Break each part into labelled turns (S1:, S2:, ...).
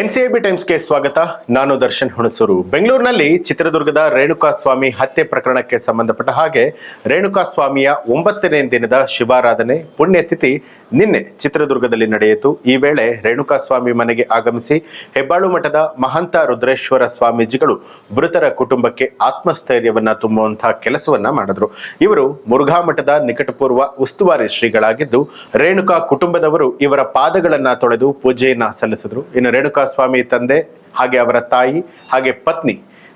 S1: NCIB ಟೈಮ್ಸ್ಗೆ ಸ್ವಾಗತ. ನಾನು ದರ್ಶನ್ ಹುಣಸೂರು. ಬೆಂಗಳೂರಿನಲ್ಲಿ ಚಿತ್ರದುರ್ಗದ ರೇಣುಕಾ ಸ್ವಾಮಿ ಹತ್ಯೆ ಪ್ರಕರಣಕ್ಕೆ ಸಂಬಂಧಪಟ್ಟ ಹಾಗೆ ರೇಣುಕಾ ಸ್ವಾಮಿಯ ಒಂಬತ್ತನೇ ದಿನದ ಶಿವಾರಾಧನೆ, ಪುಣ್ಯತಿಥಿ ನಿನ್ನೆ ಚಿತ್ರದುರ್ಗದಲ್ಲಿ ನಡೆಯಿತು. ಈ ವೇಳೆ ರೇಣುಕಾ ಸ್ವಾಮಿ ಮನೆಗೆ ಆಗಮಿಸಿ ಹೆಬ್ಬಾಳು ಮಠದ ಮಹಂತ ರುದ್ರೇಶ್ವರ ಸ್ವಾಮೀಜಿಗಳು ಮೃತರ ಕುಟುಂಬಕ್ಕೆ ಆತ್ಮಸ್ಥೈರ್ಯವನ್ನ ತುಂಬುವಂತಹ ಕೆಲಸವನ್ನ ಮಾಡಿದ್ರು. ಇವರು ಮುರುಘಾ ಮಠದ ನಿಕಟಪೂರ್ವ ಉಸ್ತುವಾರಿ ಶ್ರೀಗಳಾಗಿದ್ದು, ರೇಣುಕಾ ಕುಟುಂಬದವರು ಇವರ ಪಾದಗಳನ್ನ ತೊಳೆದು ಪೂಜೆಯನ್ನ ಸಲ್ಲಿಸಿದ್ರು. ಇನ್ನು ರೇಣುಕಾ ಸ್ವಾಮಿ ತಂದೆ, ಹಾಗೆ ಅವರ ತಾಯಿ, ಹಾಗೆ ಪತ್ನಿ,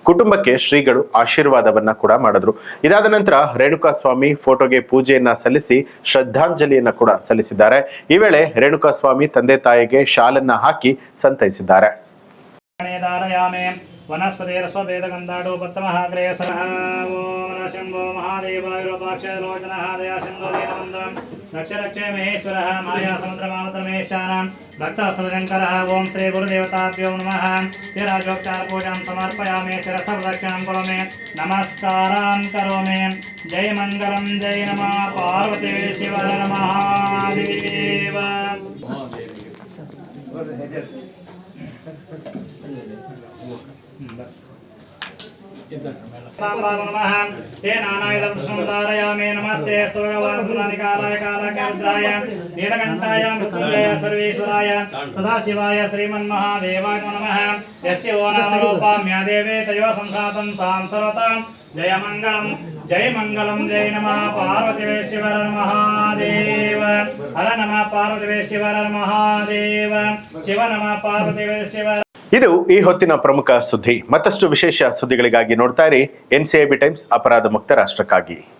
S1: ಕುಟುಂಬಕ್ಕೆ ಶ್ರೀಗಳು ಆಶೀರ್ವಾದವನ್ನ ಕೂಡ ಮಾಡಿದ್ರು. ಇದಾದ ನಂತರ ರೇಣುಕಾ ಸ್ವಾಮಿ ಫೋಟೋಗೆ ಪೂಜೆಯನ್ನ ಸಲ್ಲಿಸಿ ಶ್ರದ್ಧಾಂಜಲಿಯನ್ನ ಕೂಡ ಸಲ್ಲಿಸಿದ್ದಾರೆ. ಈ ವೇಳೆ ರೇಣುಕಾ ಸ್ವಾಮಿ ತಂದೆ ತಾಯಿಗೆ ಶಾಲನ್ನ ಹಾಕಿ ಸಂತೈಸಿದ್ದಾರೆ.
S2: ಓಂ ಶಂಭೋ ದೀನಬಂಧುಂ लक्षलक्ष्य महेश्वरः मायासमुद्रमानुतमहेशानां भक्तवसुशङ्करः ॐ श्रीगुरुदेवताभ्यो नमः। चिराजोक्तारपूजां समर्पयामि शिरसप्रदक्षिणं करोमि, नमस्कारान् करोमि। जय मंगल जय नमः, पार्वते शिव नमः। నానాయుధారయామే నమస్తే స్తోగవాణాయ కాళకాయ నీలకంఠాయ మృత్యుంజయ సర్వేశ్వరాయ సదాశివాయ శ్రీమన్మహాదేవాయ నమ ఎస్య ఓ నామరూపామ్యాదేవే తయో సంసాతం సాం సర్వతాం జయ మంగళం జయ మంగళం జయ నమ పార్వతివే శివర మహాదేవ హర నమ పార్వతివే శివర మహాదేవ శివ నమ పార్వతివే శివర
S1: ಇದು ಈ ಹೊತ್ತಿನ ಪ್ರಮುಖ ಸುದ್ದಿ. ಮತ್ತಷ್ಟು ವಿಶೇಷ ಸುದ್ದಿಗಳಿಗಾಗಿ ನೋಡ್ತಾ ಇರಿ. ಎನ್ಸಿಐಬಿ ಟೈಮ್ಸ್, ಅಪರಾಧ ಮುಕ್ತ ರಾಷ್ಟ್ರಕ್ಕಾಗಿ.